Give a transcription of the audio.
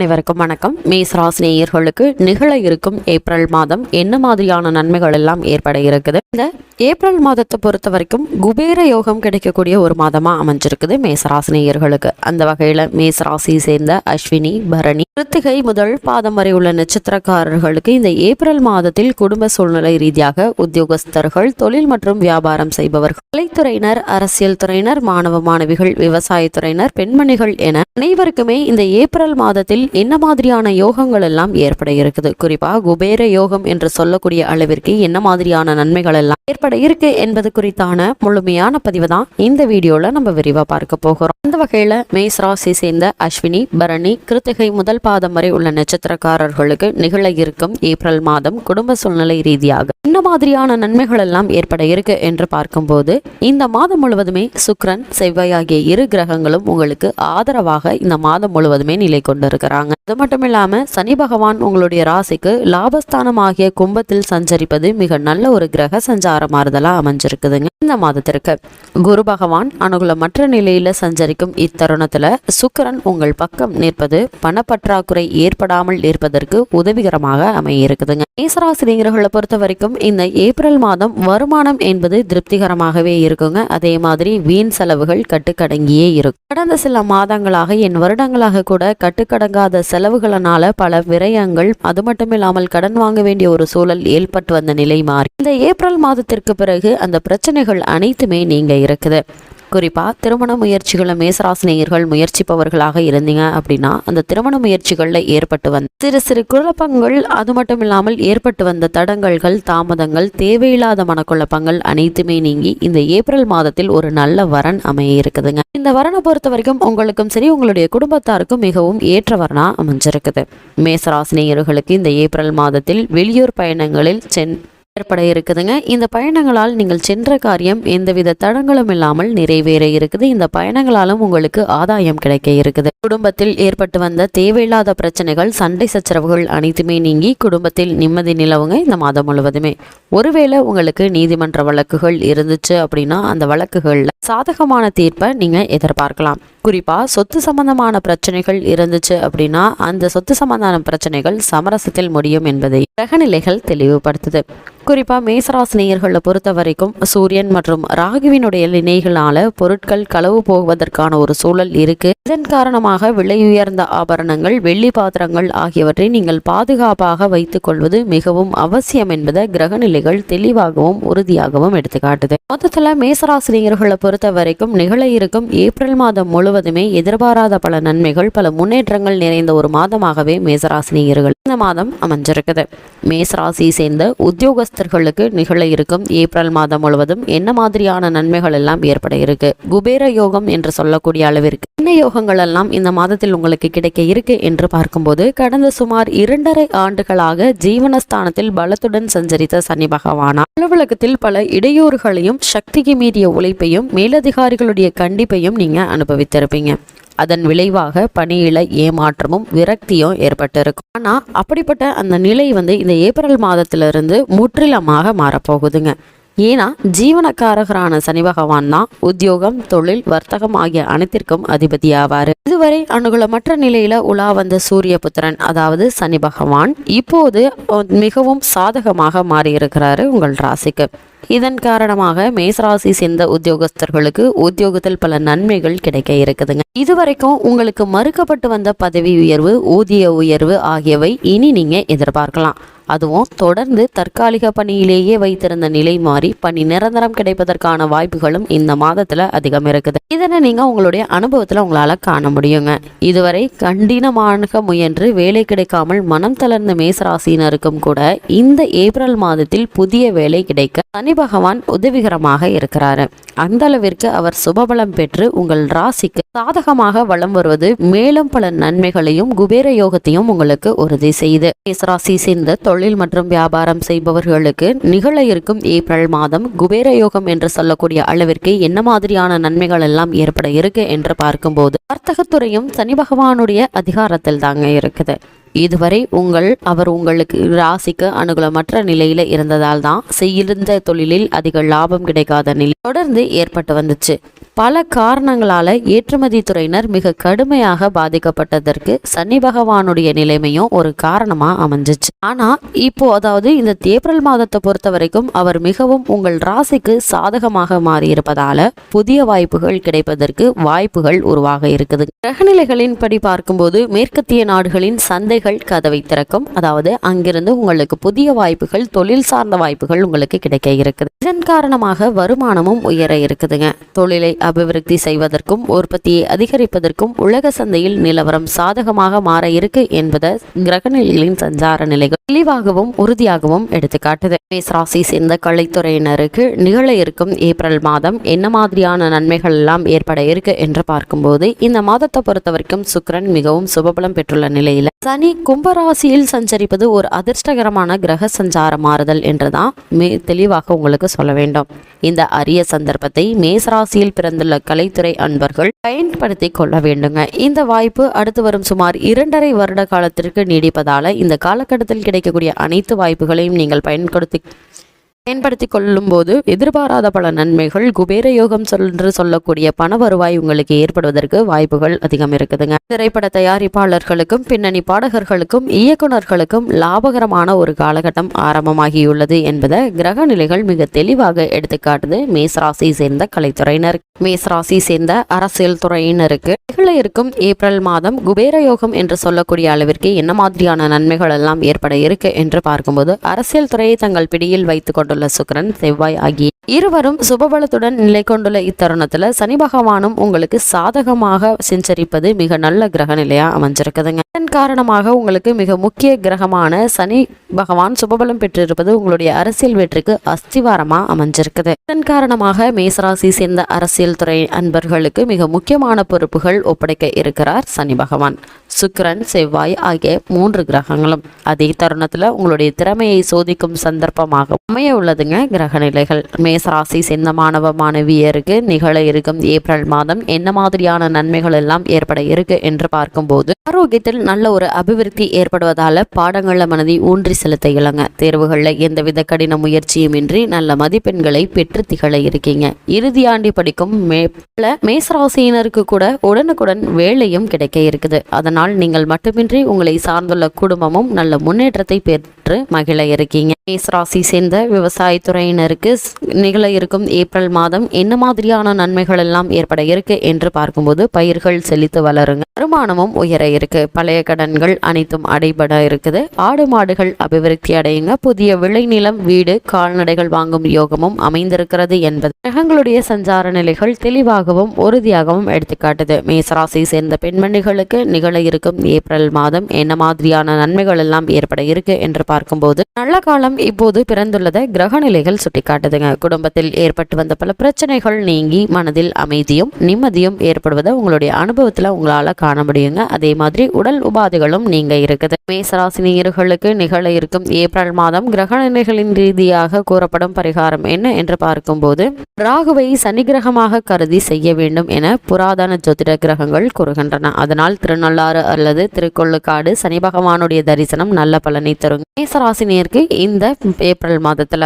அனைவருக்கும் வணக்கம். மேஸ் ராசினியர்களுக்கு நிகழ இருக்கும் ஏப்ரல் மாதம் என்ன மாதிரியான நன்மைகள் எல்லாம் ஏற்பட இருக்குது? இந்த ஏப்ரல் மாதத்தை பொறுத்த வரைக்கும் குபேர யோகம் கிடைக்கக்கூடிய ஒரு மாதமா அமைஞ்சிருக்குது மேசராசினியர்களுக்கு அந்த வகையில மேச சேர்ந்த அஸ்வினி பரணி கிருத்திகை முதல் பாதம் வரை உள்ள நட்சத்திரக்காரர்களுக்கு இந்த ஏப்ரல் மாதத்தில் குடும்ப சூழ்நிலை ரீதியாக உத்தியோகஸ்தர்கள் தொழில் மற்றும் வியாபாரம் செய்பவர்கள் கலைத்துறையினர் அரசியல் துறையினர் மாணவ மாணவிகள் விவசாயத்துறையினர் பெண்மணிகள் என அனைவருக்குமே இந்த ஏப்ரல் மாதத்தில் என்ன மாதிரியான யோகங்கள் எல்லாம் ஏற்பட இருக்குது? குறிப்பாக குபேர யோகம் என்று சொல்லக்கூடிய அளவிற்கு என்ன மாதிரியான நன்மைகள் எல்லாம் ஏற்பட இருக்கு என்பது குறித்தான முழுமையான பதிவு தான் இந்த வீடியோல நம்ம விரிவா பார்க்க போகிறோம். அந்த வகையில மேஸ் ராசி சேர்ந்த அஸ்வினி பரணி கிருத்திகை முதல் பாதம் வரை உள்ள நட்சத்திரக்காரர்களுக்கு நிகழ இருக்கும் ஏப்ரல் மாதம் குடும்ப சூழ்நிலை ரீதியாக என்ன மாதிரியான நன்மைகள் எல்லாம் ஏற்பட இருக்கு என்று பார்க்கும்போது இந்த மாதம் முழுவதுமே சுக்ரன் செவ்வாய் ஆகிய இரு கிரகங்களும் உங்களுக்கு ஆதரவாக இந்த மாதம் முழுவதுமே நிலை கொண்டிருக்கிறாங்க அது மட்டும் இல்லாம சனி பகவான் உங்களுடைய ராசிக்கு லாபஸ்தானம் ஆகிய கும்பத்தில் சஞ்சரிப்பது மிக நல்ல ஒரு கிரக சஞ்சார மாறுதலா அமைஞ்சிருக்குதுங்க. இந்த மாதத்திற்கு குரு பகவான் அனுகூலமற்ற நிலையில சஞ்சரிக்கும் இத்தருணத்துல சுக்கரன் உங்கள் பக்கம் நிற்பது பணப்பற்றாக்குறை ஏற்படாமல் இருப்பதற்கு உதவிகரமாக அமைய இருக்குதுங்க மேசராசிரியர்களை பொறுத்த வரைக்கும் இந்த ஏப்ரல் மாதம் வருமானம் என்பது திருப்திகரமாகவே இருக்குங்க. அதே மாதிரி வீண் செலவுகள் கட்டுக்கடங்கியே இருக்கும். கடந்த சில மாதங்களாக என் வருடங்களாக கூட கட்டுக்கடங்க ஆகாத செலவுகளனால பல விரயங்கள் அது மட்டும் இல்லாமல் கடன் வாங்க வேண்டிய ஒரு சூழல் ஏற்பட்டு வந்த நிலை மாறி. இந்த ஏப்ரல் மாதத்திற்கு பிறகு அந்த பிரச்சனைகள் அனைத்துமே நீங்க இருக்குது குறிப்பாக திருமண முயற்சிகளை மேசராசினியர்கள் முயற்சிப்பவர்களாக இருந்தீங்க அப்படின்னா அந்த திருமண முயற்சிகளில் ஏற்பட்டு வந்த சிறு சிறு குழப்பங்கள் அது மட்டும் இல்லாமல் ஏற்பட்டு வந்த தடங்கல்கள் தாமதங்கள் தேவையில்லாத மனக்குழப்பங்கள் அனைத்துமே நீங்கி இந்த ஏப்ரல் மாதத்தில் ஒரு நல்ல வரன் அமைய இருக்குதுங்க. இந்த வரனை பொறுத்த வரைக்கும் உங்களுக்கும் சரி உங்களுடைய குடும்பத்தாருக்கும் மிகவும் ஏற்ற வரனா அமைஞ்சிருக்குது. மேசராசினியர்களுக்கு இந்த ஏப்ரல் மாதத்தில் வெளியூர் பயணங்களில் சென் ஏற்பட இருக்குதுங்க. இந்த பயணங்களால் நீங்கள் சென்ற காரியம் எந்தவித தடங்களும் இல்லாமல் நிறைவேற இருக்குது. இந்த பயணங்களாலும் உங்களுக்கு ஆதாயம் கிடைக்க இருக்குது. குடும்பத்தில் ஏற்பட்டு வந்த தேவையில்லாத பிரச்சனைகள் சண்டை சச்சரவுகள் அனைத்துமே நீங்கி குடும்பத்தில் நிம்மதி நிலவுங்க இந்த மாதம் முழுவதுமே. ஒருவேளை உங்களுக்கு நீதிமன்ற வழக்குகள் இருந்துச்சு அப்படின்னா அந்த வழக்குகள்ல சாதகமான தீர்ப்பை நீங்க எதிர்பார்க்கலாம். குறிப்பா சொத்து சம்பந்தமான பிரச்சனைகள் இருந்துச்சு அப்படின்னா அந்த சொத்து சம்பந்தமான பிரச்சனைகள் சமரசத்தில் முடியும் என்பதை கிரகநிலைகள் தெளிவுபடுத்துது. குறிப்பா மேசராசினியர்களை பொறுத்த வரைக்கும் சூரியன் மற்றும் ராகுவினுடைய இணைகளால பொருட்கள் களவு போவதற்கான ஒரு சூழல் இருக்கு. இதன் காரணமாக விலை உயர்ந்த ஆபரணங்கள் வெள்ளி பாத்திரங்கள் ஆகியவற்றை நீங்கள் பாதுகாப்பாக வைத்துக் கொள்வது மிகவும் அவசியம் என்பதை கிரகநிலைகள் தெளிவாகவும் உறுதியாகவும் எடுத்துக்காட்டுது. மொத்தத்துல மேசராசினியர்களை பொறுத்த வரைக்கும் நிகழ இருக்கும் ஏப்ரல் மாதம் முழுவதுமே எதிர்பாராத பல நன்மைகள் பல முன்னேற்றங்கள் நிறைந்த ஒரு மாதமாகவே மேசராசினியர்கள் இந்த மாதம் அமைஞ்சிருக்குது. மேசராசியை சேர்ந்த உத்தியோகஸ்தர்களுக்கு நிகழ இருக்கும். ஏப்ரல் மாதம் முழுவதும் என்ன மாதிரியான நன்மைகள் எல்லாம் ஏற்பட இருக்கு? குபேர யோகம் என்று சொல்லக்கூடிய அளவிற்கு என்ன யோகங்கள் எல்லாம் இந்த மாதத்தில் உங்களுக்கு கிடைக்க இருக்கு என்று பார்க்கும்போது கடந்த சுமார் இரண்டரை ஆண்டுகளாக ஜீவனஸ்தானத்தில் பலத்துடன் சஞ்சரித்த சனி பகவானா அலுவலகத்தில் பல இடையூறுகளையும் சக்திக்கு மீறிய உழைப்பையும் மேலதிகாரிகளுடைய கண்டிப்பையும் நீங்க அனுபவித்திருப்பீங்க. அதன் விளைவாக பணியில ஏமாற்றமும் விரக்தியும் ஏற்பட்டிருக்கும். ஆனா அப்படிப்பட்ட அந்த நிலை வந்து இந்த ஏப்ரல் மாதத்திலிருந்து முற்றிலுமாக மாறப்போகுதுங்க. ஏன்னா ஜீவனக்காரகரான சனி பகவான் தான் உத்தியோகம் தொழில் வர்த்தகம் ஆகிய அனைத்திற்கும் அதிபதியாவார். இதுவரை அனுகூலமற்ற நிலையில உலா வந்த சூரிய புத்திரன் அதாவது சனி பகவான் இப்போது மிகவும் சாதகமாக மாறியிருக்கிறாரு உங்கள் ராசிக்கு. இதன் காரணமாக மேசராசி சேர்ந்த உத்தியோகஸ்தர்களுக்கு உத்தியோகத்தில் பல நன்மைகள் கிடைக்க இருக்குதுங்க. இதுவரைக்கும் உங்களுக்கு மறுக்கப்பட்டு வந்த பதவி உயர்வு ஊதிய உயர்வு ஆகியவை இனி நீங்க எதிர்பார்க்கலாம். அதுவும் தொடர்ந்து தற்காலிக பணியிலேயே வைத்திருந்த நிலை மாறி பணி நிரந்தரம் கிடைப்பதற்கான வாய்ப்புகளும் இந்த மாதத்துல அதிகம் இருக்குது. இதனை நீங்க உங்களுடைய அனுபவத்துல உங்களால காண முடியுங்க. இதுவரை கண்டினமாக முயன்று வேலை கிடைக்காமல் மனம் தளர்ந்த மேசராசினருக்கும் கூட இந்த ஏப்ரல் மாதத்தில் புதிய வேலை கிடைக்க சனி பகவான் உதவிகரமாக இருக்கிறாரு. அந்த அளவிற்கு அவர் சுபபலம் பெற்று உங்கள் ராசிக்கு சாதகமாக வளம் வருவது மேலும் பல நன்மைகளையும் குபேர யோகத்தையும் உங்களுக்கு உறுதி செய்து. மேசராசி சேர்ந்த தொழில் மற்றும் வியாபாரம் செய்பவர்களுக்கு நிகழ இருக்கும் ஏப்ரல் மாதம் குபேர யோகம் என்று சொல்லக்கூடிய அளவிற்கு என்ன மாதிரியான நன்மைகள் எல்லாம் ஏற்பட இருக்கு என்று பார்க்கும்போது வர்த்தகத்துறையும் சனி பகவானுடைய அதிகாரத்தில் தாங்க இருக்குது. இதுவரை உங்கள் அவர் உங்களுக்கு ராசிக்கு அனுகூலமற்ற நிலையில இருந்ததால் தான் செய்யிருந்த தொழிலில் அதிக லாபம் கிடைக்காத நிலை தொடர்ந்து ஏற்பட்டு வந்துச்சு. பல காரணங்களால ஏற்றுமதி துறையினர் மிக கடுமையாக பாதிக்கப்பட்டதற்கு சனி பகவானுடைய நிலைமையும் ஒரு காரணமா அமைஞ்சிச்சு. ஆனா இப்போ அதாவது இந்த ஏப்ரல் மாதத்தை பொறுத்த வரைக்கும் அவர் மிகவும் உங்கள் ராசிக்கு சாதகமாக மாறியிருப்பதால புதிய வாய்ப்புகள் கிடைப்பதற்கு வாய்ப்புகள் உருவாக இருக்குது. கிரகநிலைகளின் படி பார்க்கும்போது மேற்கத்திய நாடுகளின் சந்தைகள் கதவை திறக்கும். அதாவது அங்கிருந்து உங்களுக்கு புதிய வாய்ப்புகள் தொழில் சார்ந்த வாய்ப்புகள் உங்களுக்கு கிடைக்க இருக்குது. இதன் காரணமாக வருமானமும் உயர இருக்குதுங்க. தொழிலை அபிவிருத்தி செய்வதற்கும் உற்பத்தியை அதிகரிப்பதற்கும் உலக சந்தையில் நிலவரம் சாதகமாக மாற இருக்கு என்பதை கிரகநிலைகளின் சஞ்சார நிலைகள் தெளிவாகவும் உறுதியாகவும் எடுத்துக்காட்டுது. மேஸ் ராசி சேர்ந்த கலைத்துறையினருக்கு நிகழ இருக்கும் ஏப்ரல் மாதம் என்ன மாதிரியான நன்மைகள் எல்லாம் ஏற்பட இருக்கு என்று பார்க்கும்போது இந்த மாதத்தை பொறுத்த வரைக்கும் சுக்கிரன் மிகவும் சுபபலம் பெற்றுள்ள நிலையில. சனி கும்பராசியில் சஞ்சரிப்பது ஒரு அதிர்ஷ்டகரமான கிரக சஞ்சார மாறுதல் என்றுதான் தெளிவாக உங்களுக்கு சொல்ல வேண்டும். இந்த அரிய சந்தர்ப்பத்தை மேசராசியில் பிறந்துள்ள கலைத்துறை அன்பர்கள் பயன்படுத்தி கொள்ள வேண்டுங்க. இந்த வாய்ப்பு அடுத்து வரும் சுமார் இரண்டரை வருட காலத்திற்கு நீடிப்பதால இந்த காலகட்டத்தில் கிடைக்கக்கூடிய அனைத்து வாய்ப்புகளையும் நீங்கள் பயன்படுத்தி பயன்படுத்தி கொள்ளும்போது எதிர்பாராத பல நன்மைகள் குபேர யோகம் என்று சொல்லக்கூடிய பண வருவாய் உங்களுக்கு ஏற்படுவதற்கு வாய்ப்புகள் அதிகம் இருக்குதுங்க. திரைப்பட தயாரிப்பாளர்களுக்கும் பின்னணி பாடகர்களுக்கும் இயக்குனர்களுக்கும் லாபகரமான ஒரு காலகட்டம் ஆரம்பமாகியுள்ளது என்பதை கிரக நிலைகள் மிக தெளிவாக எடுத்துக்காட்டுது மேசராசி சேர்ந்த கலைத்துறையினர் மேசராசி சேர்ந்த அரசியல் துறையினருக்கு நிகழ இருக்கும் ஏப்ரல் மாதம் குபேர யோகம் என்று சொல்லக்கூடிய அளவிற்கு என்ன மாதிரியான நன்மைகள் எல்லாம் ஏற்பட இருக்கு என்று பார்க்கும்போது அரசியல் துறையை தங்கள் பிடியில் வைத்துக் கொண்டுள்ள சுக்கிரன் செவ்வாய் ஆகிய இருவரும் சுபபலத்துடன் நிலை கொண்டுள்ள இத்தருணத்துல சனி பகவானும் உங்களுக்கு சாதகமாக சிஞ்சரிப்பது மிக நல்ல கிரக நிலையா அமைஞ்சிருக்குதுங்க. இதன் காரணமாக உங்களுக்கு மிக முக்கிய கிரகமான சனி பகவான் சுபபலம் பெற்றிருப்பது உங்களுடைய அரசியல் வெற்றிக்கு அஸ்திவாரமா அமைஞ்சிருக்குது. இதன் காரணமாக மேசராசி சேர்ந்த அரசியல் துறை அன்பர்களுக்கு மிக முக்கியமான பொறுப்புகள் ஒப்படைக்க இருக்கிறார் சனி பகவான். சுக்கிரன் செவ்வாய் ஆகிய மூன்று கிரகங்களும். அதே தருணத்துல உங்களுடைய திறமையை சோதிக்கும் சந்தர்ப்பமாக அமைய உள்ளதுங்க கிரக நிலைகள். மேசராசி சேர்ந்த மாணவ மாணவியருக்கு நிகழ இருக்கும் ஏப்ரல் மாதம் என்ன மாதிரியான நன்மைகள் எல்லாம் ஏற்பட இருக்கு என்று பார்க்கும்போது ஆரோக்கியத்தில் நல்ல ஒரு அபிவிருத்தி ஏற்படுவதால பாடங்கள்ல மனதை ஊன்றி செலுத்த இயலுங்க. தேர்வுகளில் எந்தவித கடின முயற்சியுமின்றி நல்ல மதிப்பெண்களை பெற்று திகழ இருக்கீங்க. இறுதியாண்டி படிக்கும் மே மேசராசியினருக்கு கூட உடனுக்குடன் வேலையும் கிடைக்க இருக்குது. அதனால் நீங்கள் மட்டுமின்றி உங்களை சார்ந்துள்ள குடும்பமும் நல்ல முன்னேற்றத்தை பெற்று மகிழ இருக்கீங்க. மேசராசி சேர்ந்த விவசாயத்துறையினருக்கு ஸ்- நிகழ இருக்கும் ஏப்ரல் மாதம் என்ன மாதிரியான நன்மைகள் எல்லாம் ஏற்பட இருக்கு என்று பார்க்கும்போது பயிர்கள் செழித்து வளருங்க. வருமானமும் உயர இருக்கு. பழைய கடன்கள் அனைத்தும் அடைபட இருக்குது. ஆடு மாடுகள் அபிவிருத்தி அடையுங்க. புதிய விளைநிலம் வீடு கால்நடைகள் வாங்கும் யோகமும் அமைந்திருக்கிறது என்பது கிரகங்களுடைய சஞ்சார நிலைகள் தெளிவாகவும் உறுதியாகவும் எடுத்துக்காட்டுது. மேசராசி சேர்ந்த பெண்மணிகளுக்கு நிகழ இருக்கும் ஏப்ரல் மாதம் என்ன மாதிரியான நன்மைகள் எல்லாம் ஏற்பட இருக்கு என்று பார்க்க பார்க்கும்போது நல்ல காலம் இப்போது பிறந்துள்ளதை கிரக நிலைகள் சுட்டிக்காட்டுதுங்க. குடும்பத்தில் ஏற்பட்டு வந்த பல பிரச்சனைகள் நீங்கி மனதில் அமைதியும் நிம்மதியும் ஏற்படுவதை உங்களுடைய அனுபவத்துல உங்களால காண முடியுங்க. அதே மாதிரி உடல் உபாதைகளும் நீங்க இருக்குது. மேசராசினியர்களுக்கு நிகழ இருக்கும் ஏப்ரல் மாதம் கிரக நிலைகளின் ரீதியாக கூறப்படும் பரிகாரம் என்ன என்று பார்க்கும்போது ராகுவை சனி கிரகமாக கருதி செய்ய வேண்டும் என புராதன ஜோதிட கிரகங்கள் கூறுகின்றன. அதனால் திருநள்ளாறு அல்லது திருக்கொள்ளுக்காடு சனி பகவானுடைய தரிசனம் நல்ல பலனை தரும். மேசராசினியருக்கு இந்த ஏப்ரல் மாதத்தில்